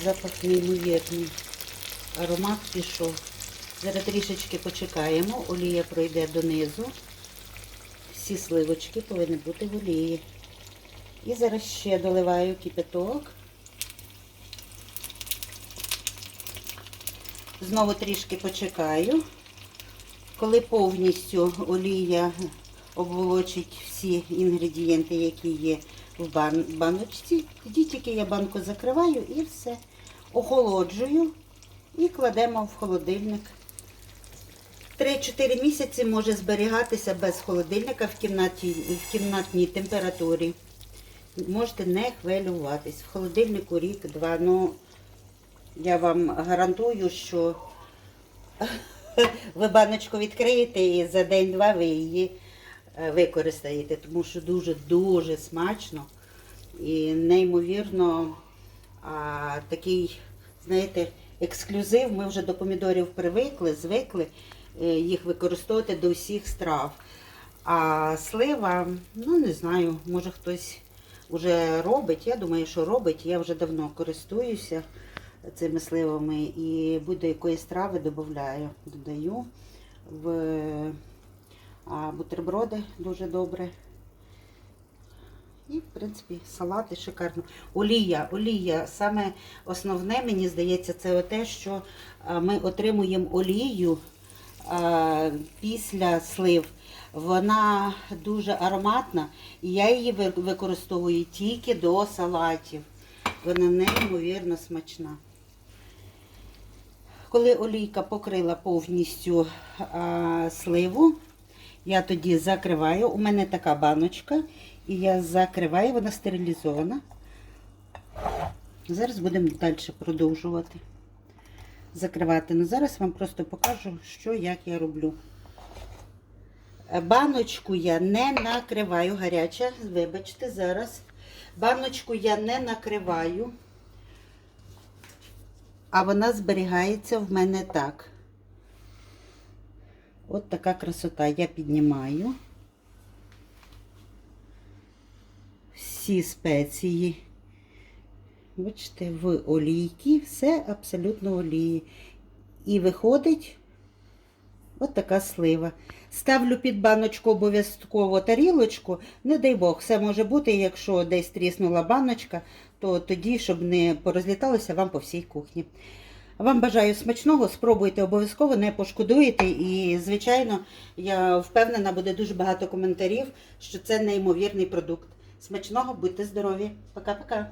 Запах неймовірний. Аромат пішов. Зараз трішечки почекаємо, олія пройде донизу. Всі сливочки повинні бути в олії. І зараз ще доливаю кипяток. Знову трішки почекаю. Коли повністю олія обволочить всі інгредієнти, які є в бан- баночці, тоді тільки я банку закриваю і все. Охолоджую і кладемо в холодильник. 3-4 місяці може зберігатися без холодильника в, кімнаті, в кімнатній температурі. Можете не хвилюватись. В холодильнику рік-два. Ну, я вам гарантую, що ви баночку відкриєте і за день-два ви її використаєте, тому що дуже-дуже смачно і неймовірно а, такий, знаєте, ексклюзив. Ми вже до помідорів привикли, звикли е, їх використовувати до всіх страв. А слива, ну не знаю, може хтось вже робить. Я думаю, що робить. Я вже давно користуюся цими сливами і будь-до якої страви додаю, додаю в а, бутерброди дуже добре. І, в принципі, салати шикарно. Олія, олія. Саме основне, мені здається, це те, що ми отримуємо олію після слив. Вона дуже ароматна, і я її використовую тільки до салатів. Вона неймовірно смачна. Коли олійка покрила повністю а, сливу, я тоді закриваю. У мене така баночка, і я закриваю, вона стерилізована. Зараз будемо далі продовжувати закривати. Ну, зараз вам просто покажу, що як я роблю. Е, Баночку я не накриваю, гаряча, вибачте, зараз. Баночку я не накриваю, а вона зберігається в мене так. От така красота. Я піднімаю всі спеції. Бачите, в олійки, все абсолютно олії. І виходить от слива. Ставлю під баночку обов'язково тарілочку. Не дай Бог, все може бути, якщо десь тріснула баночка, то тоді, щоб не порозліталося вам по всій кухні. Вам бажаю смачного, спробуйте обов'язково, не пошкодуєте. І, звичайно, я впевнена, буде дуже багато коментарів, що це неймовірний продукт. Смачного, будьте здорові. Пока-пока.